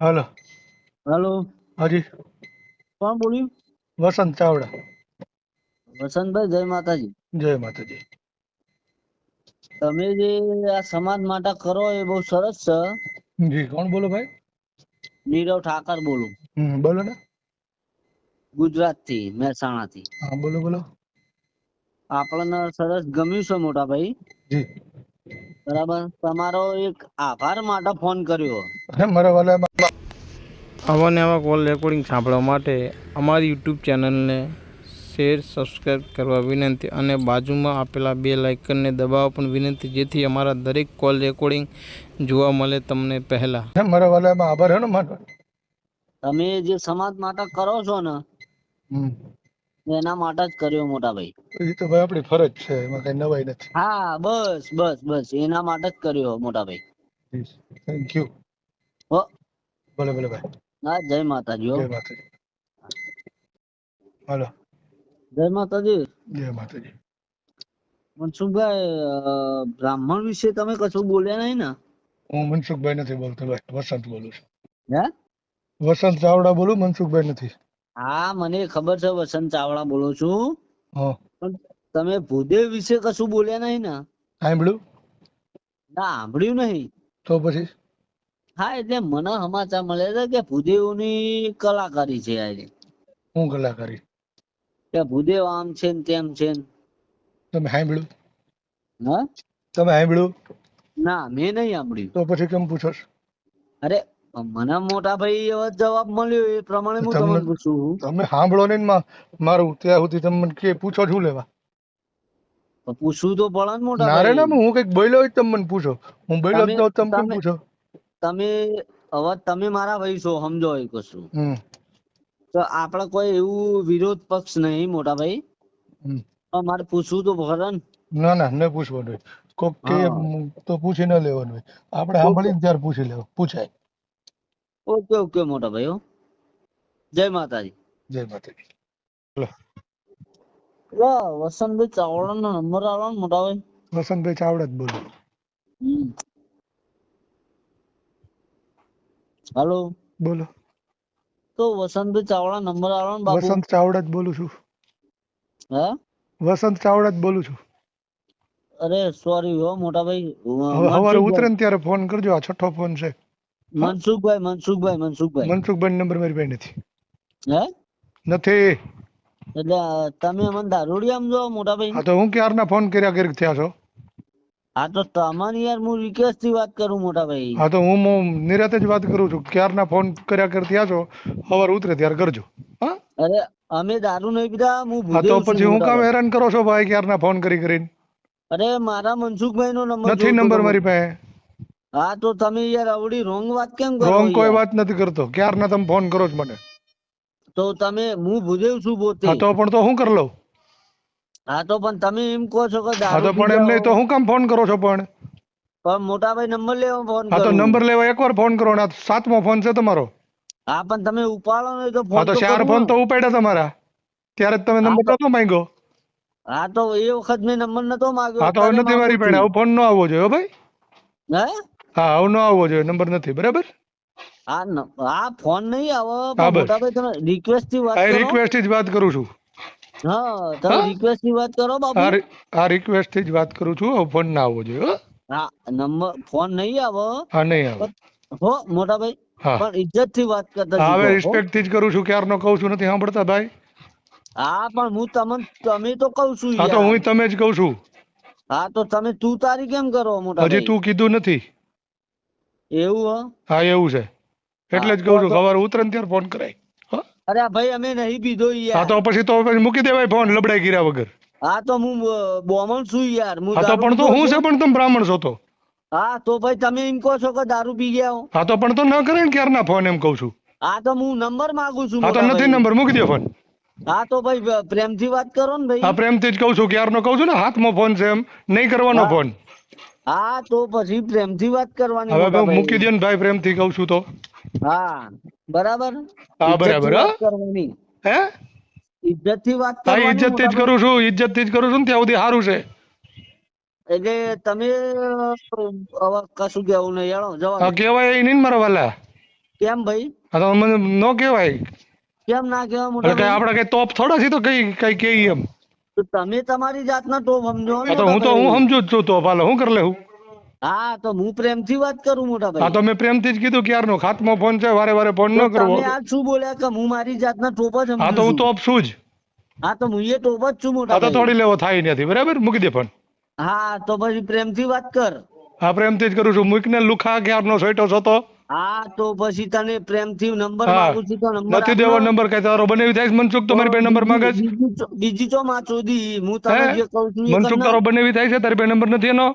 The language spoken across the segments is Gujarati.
હાલો. હેલો. હાજી. કોણ બોલ્યું? વસંત ચાવડા. વસંતભાઈ જય માતાજી. જય માતાજી. તમે જે આ સમાજ માટે કરો એ બહુ સરસ છે. જી કોણ બોલો ભાઈ? નીરવ ઠાકર બોલું. હમ બોલો ને. ગુજરાતથી મહેસાણા થી હા બોલો બોલો. આપણને સરસ ગમ્યું છે મોટા ભાઈ. જી. બરાબર? તમારો એક આભાર માટે ફોન કર્યો. હે મારા વાલા આવા ને આવા કોલ રેકોર્ડિંગ સાંભળવા માટે અમારી યુટ્યુબ ચેનલને શેર સબસ્ક્રાઈબ કરવા વિનંતી અને બાજુમાં આપેલા બે લાઇકનને દબાવવા પણ વિનંતી જેથી અમારા દરેક કોલ રેકોર્ડિંગ જોવા મળે તમને પહેલાં. મારા વાલામાં આભાર હે ને તમે જે સમાજ માટે કરો છો ને હમ. એના માટે જ કર્યો મોટા ભાઈ. એ તો ભાઈ આપણી ફરજ છે એમાં કઈ નવાઈ નથી. હા બસ બસ બસ એના માટે જ કર્યો મોટા ભાઈ. થેન્ક યુ ઓ ભલે ભલે ભાઈ. હા જય માતાજી જય માતાજી. હાલો. જય માતાજી. જય માતાજી. મનસુખભાઈ બ્રાહ્મણ વિશે તમે કશું બોલ્યા નહીં ને? હું મનસુખભાઈ નથી બોલતો ભાઈ વસંત બોલું છું. હે? વસંત ચાવડા બોલું મનસુખભાઈ નથી. હા મને ખબર છે વસંત ચાવડા બોલું છું. પણ તમે ભૂદેવ વિશે કશું બોલ્યા નહીં ને? સાંભળ્યું? ના સાંભળ્યું નહીં. તો પછી? હા એટલે મને સમાચાર મળ્યા છે કે ભૂદેવની કલાકારી છે આ હું કલાકારી? કે ભૂદેવ આમ છે ને તેમ છે ને. તમે સાંભળ્યું? હા? તમે સાંભળ્યું? ના મેં નહીં સાંભળ્યું. તો પછી કેમ પૂછો? અરે મને મોટા ભાઈ એવો જવાબ મળ્યો એ પ્રમાણે હું તમને- પૂછું. તમે સાંભળો ને મારું ત્યાં સુધી તમને કે પૂછો શું લેવા? પૂછવું તો પડે ને મોટા ના રે ના હું કંઈક બોલ્યો હોય તમને પૂછો. હું બોલ્યો જ તમે- તો તમે કેમ પૂછો? તમે હવે તમે મારા ભાઈ છો સમજો એ કશું. તો આપણે કોઈ એવું વિરોધ પક્ષ નહીં મોટા ભાઈ. મારે પૂછવું તો ખરે ને. ના ના ન પૂછવાનું કોક કે તો પૂછી ન લેવાનું આપણે સાંભળીને ત્યારે પૂછી લેવું પૂછાય. ઓકે ઓકે મોટા ભાઈ હો. જય માતાજી. જય માતાજી. વાહ વસંતભાઈ ચાવડાનો નંબર આલો ને મોટા ભાઈ. વસંતભાઈ ચાવડા જ બોલો. હાલો. બોલો. તો વસંત ચાવડા નંબર આલો ને બાપુ. વસંત ચાવડા જ બોલું છું. હે? વસંત ચાવડા જ બોલું છું. અરે સોરી હો મોટા ભાઈ. હવે ઉતરે ને ત્યારે ફોન કરજો આ છઠ્ઠો ફોન છે. મનસુખભાઈ મનસુખભાઈ મનસુખભાઈ. મનસુખભાઈ નંબર મારી પાસે નથી. હે? નથી. એટલે તમે મને દારૂડિયા જો મોટા ભાઈ હા તો હું ક્યારના ફોન કર્યા કરી થયા છો? હા તો તમારી યાર હું રિક્વેસ્ટથી વાત કરું મોટા ભાઈ હા તો હું મો- નિરાતે જ વાત કરું છું. ક્યારના ફોન કર્યા કરી થયા છો? હવાર ઉતરે ત્યારે કરજો. હા? અરે અમે દારૂ નહીં પીધા હું હા તો પછી હું કામ હેરાન કરો છો ભાઈ ક્યારના ફોન કરી કરીને? અરે મારા મનસુખભાઈ નો નંબર નથી નંબર મારી પાસે. હા તો તમે યાર અવડી રોંગ વાત કેમ કરો રોંગ કોઈ વાત નથી કરતો. ક્યારના તમે ફોન કરો છો મને? તો તમે હું ભૂજેવ છું પોતે. હા તો પણ તો હું કરી લઉં? હા તો પણ તમે એમ કહો છો કે હા તો પણ એમ નહીં તો હું કામ ફોન કરો છો પણ? પણ મોટાભાઈ નંબર લેવા ફોન હા તો નંબર લેવા એકવાર ફોન કરો ને સાતમો ફોન છે તમારો. હા પણ તમે ઉપાડો ને તો ફોન તો ચાર ફોન તો ઉપાડ્યા તમારા. ત્યારે જ તમે નંબર નતો માંગ્યો? હા તો એ વખત મેં નંબર નતો માંગ્યો. હા તો નથી મારી માંગુ પાસે ફોન નો આવવો જોઈએ ભાઈ. હે? હા આવો નો આવવો જોઈએ નંબર નથી બરાબર? હા હા ફોન નહીં આવો પણ મોટાભાઈ તમે રિક્વેસ્ટથી વાત કરો. રિક્વેસ્ટથી જ વાત કરું છું. હા તમે હા? રિક્વેસ્ટથી વાત કરો બાપુ. આ રિક્વેસ્ટથી જ વાત કરું છું ફોન ના આવવો જોઈએ હા. નંબર ફોન નહીં આવો. હા નહીં આવો. હો મોટાભાઈ પણ ઇજ્જતથી વાત કરતા હા હવે રિસ્પેક્ટથી જ કરું છું ક્યારનો કહું છું નથી સાંભળતા ભાઈ? હા પણ હું તમને તમે તો કહું છું હા તો હું તમે જ કહું છું. હા તો તમે તું તારી કેમ કરો મોટા હજી તું કીધું નથી. એવું હા? એવું છે. એટલે જ કહું છું સવારે ઉતરે ને ત્યારે ફોન કરાય. અરે ભાઈ અમે નહીં પીધો હા તો પછી તો પછી મૂકી દેવાય ફોન લબડાઈ ગીર્યા વગર. હા તો હું બોમણ છું યાર. હું તો પણ તો હું છે. પણ તમે બ્રાહ્મણ છો તો? હા તો ભાઈ તમે એમ કહો છો કે દારૂ પી ગયા હો. હા તો પણ તો ન કરે ને ક્યારના ફોન એમ કહું છું? હા તો હું નંબર માંગુ છું હા તો નથી નંબર મૂકી દો ફોન હા તો ભાઈ પ્રેમથી વાત કરો ને હા ભાઈ પ્રેમથી જ કહું છું ક્યારનો કહું છું ને હાથમાં ફોન છે એમ. નહીં કરવાનો ફોન હા તો પછી પ્રેમથી વાત કરવાની હવે હું મૂકી ભાઈ ને ભાઈ પ્રેમથી કહું છું તો. હા બરાબર? હા, બરાબર, હા. કરવાની. હે? ઇજ્જતથી વાત કરવાની ઇજ્જતથી જ કરું છું ઇજ્જતથી જ કરું છું ને ત્યાં સુધી સારું છે. એટલે તમે હવે કશું કેવું નહીં હેડો જવા કેવાય એ નહીં મારા વાલા. કેમ ભાઈ? નો તો મને ન કહેવાય. કેમ ના કેવા મોટા આપણે કઈ તોપ થોડા છે તો કઈ કઈ કે એમ. તો તમે તમારી જાતના ટોપ સમજો ને. તો હું તો હું ભાઈ. સમજુ જ છું તોપ. હાલો હું કરી લેવું હા તો હું પ્રેમથી વાત કરું મોટા ભાઈ. હા તો મેં પ્રેમથી જ કીધું ક્યારનો ખાતમો ફોન છે વારે વારે ફોન ન કરવો. તમે આ શું બોલ્યા કે હું મારી જાતના ટોપ જ આ તો હું તોપ છું જ? હા તો હું એ ટોપ જ છું મોટા આ તો થોડી લેવો થાય નથી બરાબર? મૂકી દે ફોન. હા તો પછી પ્રેમથી વાત કર. હા પ્રેમથી જ કરું છું. મૂકને લુખા ક્યારનો સોઈટો છો હા તો પછી તને પ્રેમથી નંબર. માંગુ છું તો નંબર નથી દેવો નંબર કઈ તારો બનાવી થાય મનસુખ તો મારી પાસે નંબર માંગે છે? બીજી ચો માં ચોદી હું તને જે કહું છું મનસુખ તારો ને. બનાવી થાય છે? તારી પાસે નંબર નથી એનો?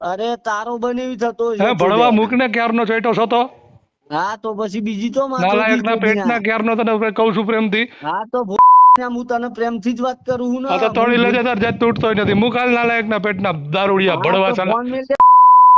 અરે તારો બનેવી થતો હે ભણવા ચોદ્યા. મૂકને ક્યારનો સોઈટો છો તો? હા તો પછી બીજી તો માં નાલાયક ના પેટના ના. ક્યારનો તને કહું છું પ્રેમથી? હા તો હું તને પ્રેમથી જ વાત કરું હું ને તો તોડી લેજે તાર જાત તૂટતો નથી. મુકાલ નાલાયક ના પેટના દારૂડિયા હા, ભણવા તો ચાલે.